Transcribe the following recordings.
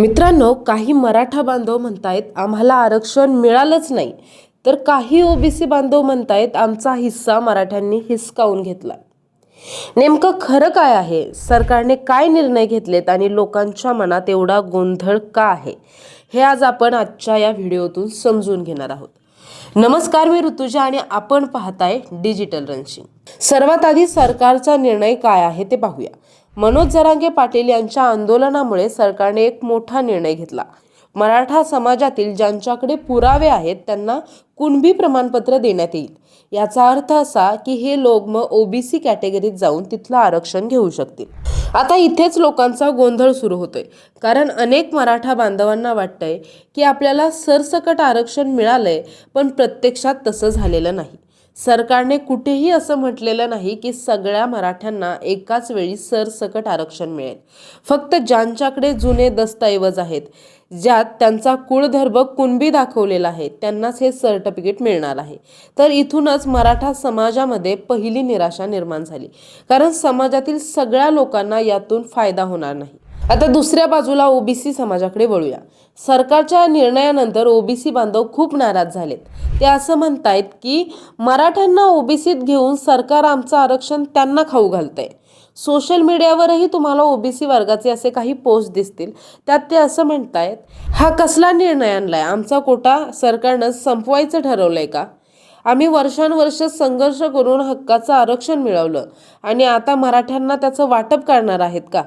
मित्रांनो काही मराठा बांधव म्हणतायत आम्हाला आरक्षण मिळालंच नाही. तर काही ओबीसी बांधव म्हणतायत आमचा हिस्सा मराठ्यांनी हिसकावून घेतला. नेमकं खरं काय आहे? सरकारने काय निर्णय घेतलेत आणि लोकांच्या मनात एवढा गोंधळ का आहे? हे आज आपण आजच्या या व्हिडिओतून समजून घेणार आहोत. नमस्कार मी ऋतुजा आणि आपण पाहताय डिजिटल रनशिंग. सर्वात आधी सरकारचा निर्णय काय आहे ते पाहूया. मनोज जरांगे पाटील यांच्या आंदोलनामुळे सरकारने एक मोठा निर्णय घेतला. मराठा समाजातील ज्यांच्याकडे पुरावे आहेत त्यांना कुणबी प्रमाणपत्र देण्यात येईल. याचा अर्थ असा की हे लोक मग ओबीसी कॅटेगरीत जाऊन तिथलं आरक्षण घेऊ शकतील. आता इथेच लोकांचा गोंधळ सुरू होतोय. कारण अनेक मराठा बांधवांना वाटतंय की आपल्याला सरसकट आरक्षण मिळालंय पण प्रत्यक्षात तसं झालेलं नाही. सरकारने कुठेही असं म्हटलेलं नाही की सगळ्या मराठ्यांना एकाच वेळी सरसकट आरक्षण मिळेल. फक्त ज्यांच्याकडे जुने दस्तऐवज आहेत ज्यात त्यांचा कुळधर्म कुणबी दाखवलेला आहे त्यांनाच हे सर्टिफिकेट मिळणार आहे. तर इथूनच मराठा समाजामध्ये पहिली निराशा निर्माण झाली. कारण समाजातील सगळ्या लोकांना यातून फायदा होणार नाही. आता दुसऱ्या बाजूला ओबीसी समाजाकडे वळूया. सरकारच्या निर्णयानंतर ओबीसी बांधव खूप नाराज झालेत. ते असं म्हणतायत की मराठ्यांना ओबीसीत घेऊन सरकार आमचं आरक्षण त्यांना खाऊ घालतंय. सोशल मीडियावरही तुम्हाला ओबीसी वर्गाचे असे काही पोस्ट दिसतील. त्यात ते असं म्हणतायत हा कसला निर्णय आणलाय? आमचा कोटा सरकारनं संपवायचं ठरवलंय का? आम्ही वर्षानुवर्ष संघर्ष करून हक्काचं आरक्षण मिळवलं आणि आता मराठ्यांना त्याचं वाटप करणार आहेत का?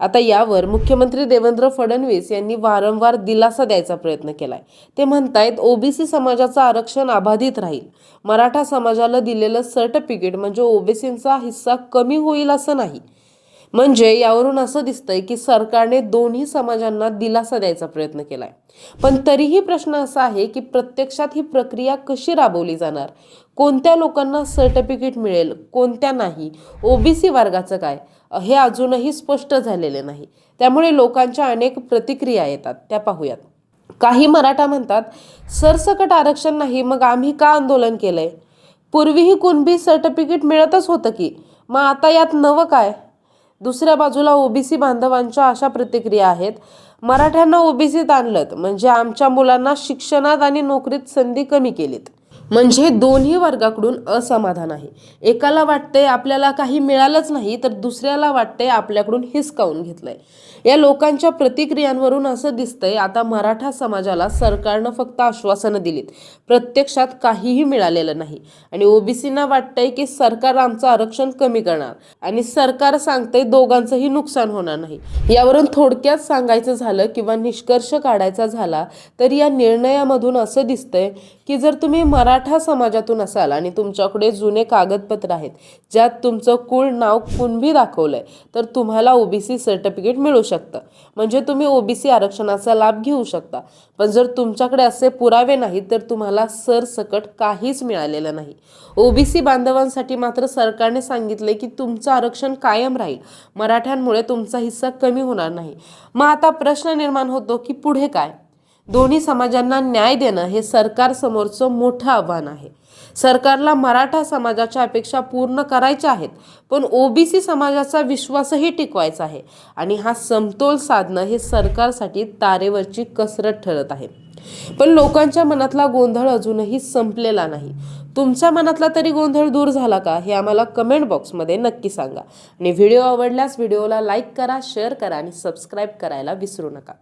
आता यावर मुख्यमंत्री देवेंद्र फडणवीस यांनी वारंवार दिलासा द्यायचा प्रयत्न केलाय. ते म्हणतायत ओबीसी समाजाचं आरक्षण अबाधित राहील. मराठा समाजाला दिलेलं सर्टिफिकेट म्हणजे ओबीसींचा हिस्सा कमी होईल असं नाही. म्हणजे यावरून असं दिसतंय की सरकारने दोन्ही समाजांना दिलासा द्यायचा प्रयत्न केलाय. पण तरीही प्रश्न असा आहे की प्रत्यक्षात ही प्रक्रिया कशी राबवली जाणार? कोणत्या लोकांना सर्टिफिकेट मिळेल? कोणत्या नाही? ओबीसी वर्गाचं काय? हे अजूनही स्पष्ट झालेले नाही. त्यामुळे लोकांच्या अनेक प्रतिक्रिया येतात. त्या पाहूयात. काही मराठा म्हणतात सरसकट आरक्षण नाही मग आम्ही का आंदोलन केलंय? पूर्वीही कुणबी सर्टिफिकेट मिळतच होतं की? मग आता यात नवं काय? दुसऱ्या बाजूला ओबीसी बांधवांच्या अशा प्रतिक्रिया आहेत. मराठ्यांना ओबीसीत आणलं म्हणजे आमच्या मुलांना शिक्षणात आणि नोकरीत संधी कमी केलीत. म्हणजे दोन्ही वर्गाकडून असमाधान आहे. एकाला वाटतंय आपल्याला काही मिळालंच नाही तर दुसऱ्याला वाटतंय आपल्याकडून हिसकावून घेतलंय. या लोकांच्या प्रतिक्रियांवरून असं दिसतंय आता मराठा समाजाला सरकारनं फक्त आश्वासनं दिलीत. प्रत्यक्षात काहीही मिळालेलं नाही. आणि ओबीसींना वाटतंय की सरकार आमचं आरक्षण कमी करणार. आणि सरकार सांगतंय दोघांचंही नुकसान होणार नाही. यावरून थोडक्यात सांगायचं झालं किंवा निष्कर्ष काढायचा झाला तर या निर्णयामधून असं दिसतंय की जर तुम्ही मराठा समाजातून असाल आणि तुमच्याकडे जुने कागदपत्र आहेत ज्यात तुमचं कुळ नाव कुणबी दाखवलं आहे तर तुम्हाला ओबीसी सर्टिफिकेट मिळू शकतं. म्हणजे तुम्ही ओबीसी आरक्षणाचा लाभ घेऊ शकता. पण जर तुमच्याकडे असे पुरावे नाहीत तर तुम्हाला सरसकट काहीच मिळालेलं नाही. ओबीसी बांधवांसाठी मात्र सरकारने सांगितले की तुमचं आरक्षण कायम राहील. मराठ्यांमुळे तुमचा हिस्सा कमी होणार नाही. मग आता प्रश्न निर्माण होतो की पुढे काय? दोन्ही समाजांना न्याय देणं हे सरकारसमोरचं मोठं आव्हान आहे. सरकारला मराठा समाजाच्या अपेक्षा पूर्ण करायच्या आहेत पण ओबीसी समाजाचा विश्वासही टिकवायचा आहे आणि हा समतोल साधणं हे सरकारसाठी तारेवरची कसरत ठरत आहे. पण लोकांच्या मनातला गोंधळ अजूनही संपलेला नाही. तुमच्या मनातला तरी गोंधळ दूर झाला का हे आम्हाला कमेंट बॉक्समध्ये नक्की सांगा. आणि व्हिडिओ आवडल्यास व्हिडिओला लाईक करा शेअर करा आणि सबस्क्राईब करायला विसरू नका.